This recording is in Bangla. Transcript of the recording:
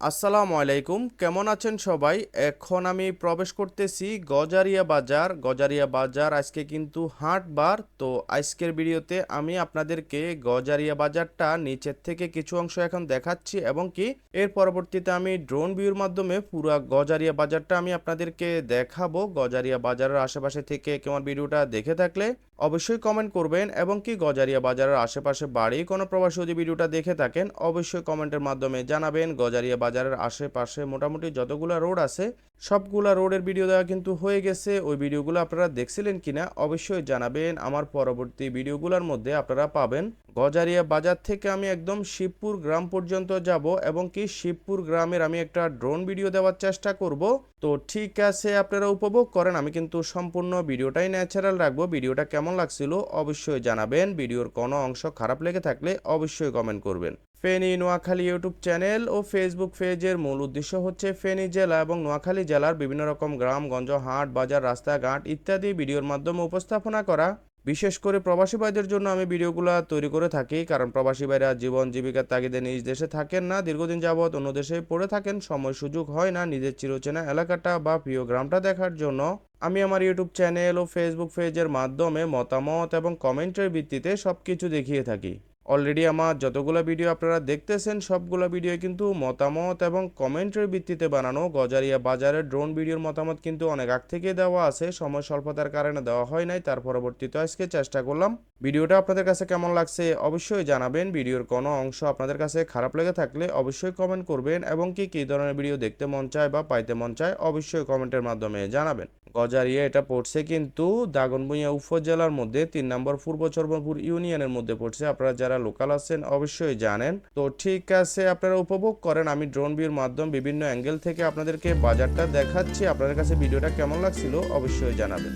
আসসালামু আলাইকুম, কেমন আছেন সবাই? এখন আমি প্রবেশ করতেছি গজারিয়া বাজার। গজারিয়া বাজার আজকে কিন্তু হাটবার তো আজকের ভিডিওতে আমি আপনাদেরকে গজারিয়া বাজারটা নিচের থেকে কিছু অংশ এখন দেখাচ্ছি এবং কি এর পরবর্তীতে আমি ড্রোন ভিউর মাধ্যমে পুরো গজারিয়া বাজারটা আমি আপনাদেরকে দেখাবো। গজারিয়া বাজারের আশেপাশে থেকে কেমন ভিডিওটা দেখে থাকলে অবশ্যই কমেন্ট করবেন এবং কি গজারিয়া বাজারের আশেপাশে বাড়ি কোনো প্রবাসী যদি ভিডিওটা দেখে থাকেন, অবশ্যই কমেন্টের মাধ্যমে জানাবেন। গজারিয়া বাজারের আশেপাশে মোটামুটি যতগুলা রোড আছে, সবগুলা রোডের ভিডিও দেওয়া কিন্তু হয়ে গেছে। ওই ভিডিওগুলো আপনারা দেখছিলেন কিনা অবশ্যই জানাবেন। আমার পরবর্তী ভিডিওগুলোর মধ্যে আপনারা পাবেন। গজারিয়া বাজার থেকে আমি একদম শিবপুর গ্রাম পর্যন্ত যাব এবং কি শিবপুর গ্রামের আমি একটা ড্রোন ভিডিও দেওয়ার চেষ্টা করব। তো ঠিক আছে, আপনারা উপভোগ করেন। আমি কিন্তু সম্পূর্ণ ভিডিওটাই ন্যাচারাল রাখব। ভিডিওটা কেমন লাগছিল অবশ্যই জানাবেন। ভিডিওর কোনো অংশ খারাপ লেগে থাকলে অবশ্যই কমেন্ট করবেন। ফেনী নোয়াখালী ইউটিউব চ্যানেল ও ফেসবুক পেজের মূল উদ্দেশ্য হচ্ছে ফেনী জেলা এবং নোয়াখালী জেলার বিভিন্ন রকম গ্রাম, গঞ্জ, হাট, বাজার, রাস্তাঘাট ইত্যাদি ভিডিওর মাধ্যমে উপস্থাপনা করা। বিশেষ করে প্রবাসী ভাইদের জন্য আমি ভিডিওগুলো তৈরি করে থাকি, কারণ প্রবাসী ভাইরা জীবন জীবিকার তাগিদে নিজ দেশে থাকেন না, দীর্ঘদিন যাবৎ অন্য দেশে পড়ে থাকেন, সময় সুযোগ হয় না নিজের চিরচেনা এলাকাটা বা প্রিয় গ্রামটা দেখার জন্য। আমি আমার ইউটিউব চ্যানেল ও ফেসবুক পেজের মাধ্যমে মতামত এবং কমেন্টের ভিত্তিতে সব কিছু দেখিয়ে থাকি। অলরেডি আমার যতগুলো ভিডিও আপনারা দেখতেছেন, সবগুলো ভিডিও কিন্তু মতামত এবং কমেন্টের ভিত্তিতে বানানো। গজারিয়া বাজারের ড্রোন ভিডিওর মতামত কিন্তু অনেক আগ থেকে দেওয়া আছে। সময় স্বল্পতার কারণে দেওয়া হয় নাই, তার পরবর্তীতে আজকে চেষ্টা করলাম। ভিডিওটা আপনাদের কাছে কেমন লাগছে অবশ্যই জানাবেন। ভিডিওর কোনো অংশ আপনাদের কাছে খারাপ লেগে থাকলে অবশ্যই কমেন্ট করবেন এবং কি, কী ধরনের ভিডিও দেখতে মন চায় বা পাইতে মন চায় অবশ্যই কমেন্টের মাধ্যমে জানাবেন। গজারিয়া এটা পড়ছে, কিন্তু দাগনভূঞা উপজেলার মধ্যে তিন নম্বর পূর্ব চর্মপুর ইউনিয়নের মধ্যে পড়ছে। আপনারা যারা লোকাল আছেন অবশ্যই জানেন। তো ঠিক আছে, আপনারা উপভোগ করেন। আমি ড্রোন ভিউর মাধ্যম বিভিন্ন অ্যাঙ্গেল থেকে আপনাদেরকে বাজারটা দেখাচ্ছি। আপনাদের কাছে ভিডিওটা কেমন লাগছিল অবশ্যই জানাবেন।